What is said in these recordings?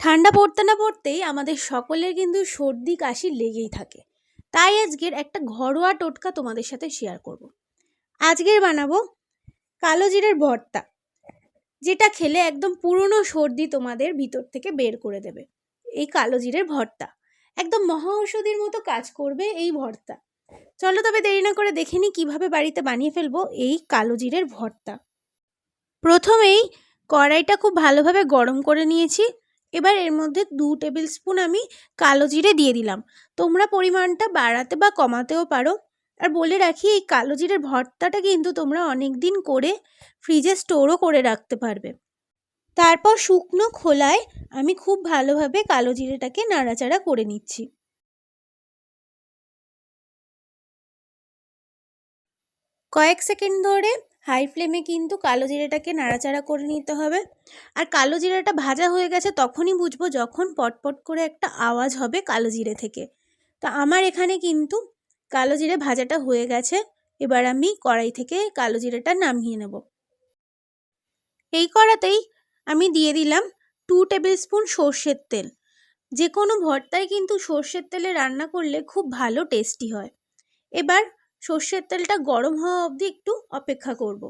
ঠান্ডা পড়তে না পড়তেই আমাদের সকলের কিন্তু সর্দি, কাশি লেগেই থাকে। তাই আজকের একটা ঘরোয়া টোটকা তোমাদের সাথে শেয়ার করব। আজকের বানাবো কালো জিরের ভর্তা, যেটা খেলে একদম পুরনো সর্দি তোমাদের ভিতর থেকে বের করে দেবে। এই কালো জিরের ভর্তা, একদম মহা ঔষধির মতো কাজ করবে এই ভর্তা। চলো তবে দেরি না করে দেখে নিই কীভাবে বাড়িতে বানিয়ে ফেলব এই কালো জিরের ভর্তা। প্রথমেই কড়াইটা খুব ভালোভাবে গরম করে নিয়েছি। এবার এর মধ্যে দু টেবিল স্পুন আমি কালো জিরে দিয়ে দিলাম। তোমরা পরিমাণটা বাড়াতে বা কমাতেও পারো। আর বলে রাখি, এই কালো জিরের ভর্তাটা কিন্তু তোমরা অনেক দিন করে ফ্রিজে স্টোরও করে রাখতে পারবে। তারপর শুকনো খোলায় আমি খুব ভালোভাবে কালো জিরেটাকে নাড়াচাড়া করে নিচ্ছি। কয়েক সেকেন্ড ধরে হাই ফ্লেমে কিন্তু কালো জিরেটাকে নাড়াচাড়া করে নিতে হবে। আর কালো জিরাটা ভাজা হয়ে গেছে তখনই বুঝব যখন পটপট করে একটা আওয়াজ হবে কালো জিরে থেকে। তো আমার এখানে কিন্তু কালো জিরে ভাজাটা হয়ে গেছে। এবার আমি কড়াই থেকে কালো জিরেটা নামিয়ে নেব। এই কড়াতেই আমি দিয়ে দিলাম টু টেবিল স্পুন সর্ষের তেল। যে কোনো ভর্তায় কিন্তু সর্ষের তেলে রান্না করলে খুব ভালো টেস্টি হয়। এবার সর্ষের তেলটা গরম হওয়া অবধি একটু অপেক্ষা করব।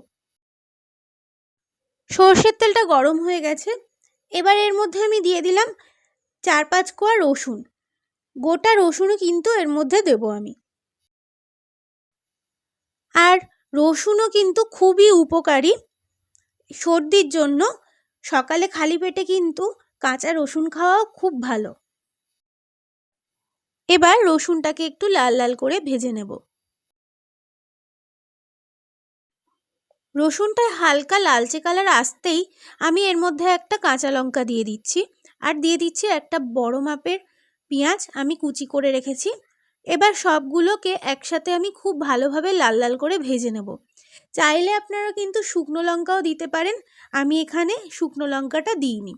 সর্ষের তেলটা গরম হয়ে গেছে। এবার এর মধ্যে আমি দিয়ে দিলাম চার পাঁচ কোয়া রসুন। গোটা রসুনও কিন্তু এর মধ্যে দেব আমি। আর রসুনও কিন্তু খুবই উপকারী সর্দির জন্য। সকালে খালি পেটে কিন্তু কাঁচা রসুন খাওয়াও খুব ভালো। এবার রসুনটাকে একটু লাল লাল করে ভেজে নেব। রসুনটা হালকা লালচে কালার আসতেই আমি এর মধ্যে একটা কাঁচা লঙ্কা দিয়ে দিচ্ছি। আর দিয়ে দিচ্ছি একটা বড় মাপের পেঁয়াজ আমি কুচি করে রেখেছি। এবার সবগুলোকে একসাথে আমি খুব ভালোভাবে লাল লাল করে ভেজে নেব। চাইলে আপনারা কিন্তু শুকনো লঙ্কাও দিতে পারেন। আমি এখানে শুকনো লঙ্কাটা দিইনি।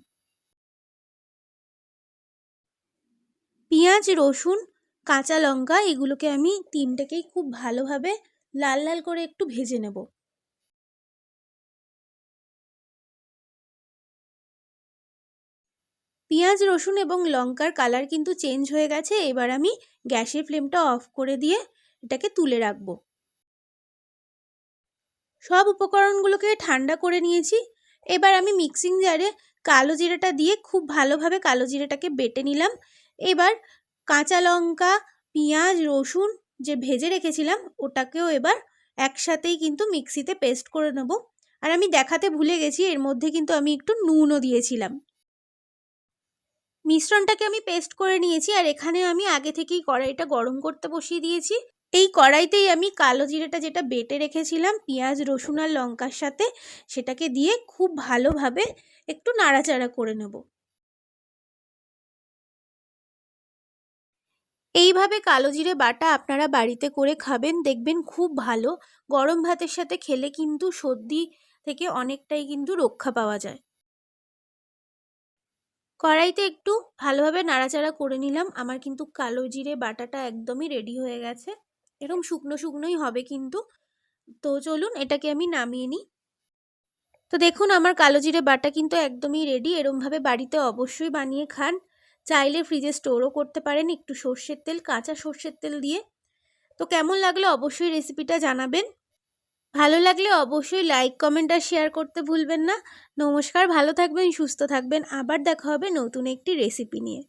পেঁয়াজ, রসুন, কাঁচা লঙ্কা এগুলোকে আমি তিনটেকেই খুব ভালোভাবে লাল লাল করে একটু ভেজে নেব। পেঁয়াজ, রসুন এবং লঙ্কার কালার কিন্তু চেঞ্জ হয়ে গেছে। এবার আমি গ্যাসের ফ্লেমটা অফ করে দিয়ে এটাকে তুলে রাখব। সব উপকরণগুলোকে ঠান্ডা করে নিয়েছি। এবার আমি মিক্সিং জারে কালো জিরাটা দিয়ে খুব ভালোভাবে কালো জিরাটাকে বেটে নিলাম। এবার কাঁচা লঙ্কা, পেঁয়াজ, রসুন যে ভেজে রেখেছিলাম, ওটাকেও এবার একসাথেই কিন্তু মিক্সিতে পেস্ট করে নেব। আর আমি দেখাতে ভুলে গেছি, এর মধ্যে কিন্তু আমি একটু নুনও দিয়েছিলাম। মিশ্রণটাকে আমি পেস্ট করে নিয়েছি আর এখানে আমি আগে থেকেই কড়াইটা গরম করতে বসিয়ে দিয়েছি। এই কড়াইতেই আমি কালো জিরেটা যেটা বেটে রেখেছিলাম, পেঁয়াজ, রসুন আর লঙ্কার সাথে সেটাকে দিয়ে খুব ভালোভাবে একটু নাড়াচাড়া করে নেব। এইভাবে কালো জিরে বাটা আপনারা বাড়িতে করে খাবেন, দেখবেন খুব ভালো। গরম ভাতের সাথে খেলে কিন্তু সর্দি থেকে অনেকটাই কিন্তু রক্ষা পাওয়া যায়। কড়াইতে একটু ভালোভাবে নাড়াচাড়া করে নিলাম। আমার কিন্তু কালো জিরে বাটাটা একদমই রেডি হয়ে গেছে। এরকম শুকনো শুকনোই হবে কিন্তু। তো চলুন এটাকে আমি নামিয়ে নিই। তো দেখুন আমার কালো জিরে বাটা কিন্তু একদমই রেডি এরমভাবে বাড়িতে অবশ্যই বানিয়ে খান। চাইলে ফ্রিজে স্টোরও করতে পারেন একটু সর্ষের তেল, কাঁচা সর্ষের তেল দিয়ে। তো কেমন লাগল অবশ্যই রেসিপিটা জানাবেন। ভালো লাগলে অবশ্যই লাইক কমেন্ট আর শেয়ার করতে ভুলবেন না। নমস্কার, ভালো থাকবেন, সুস্থ থাকবেন। আবার দেখা হবে নতুন একটি রেসিপি নিয়ে।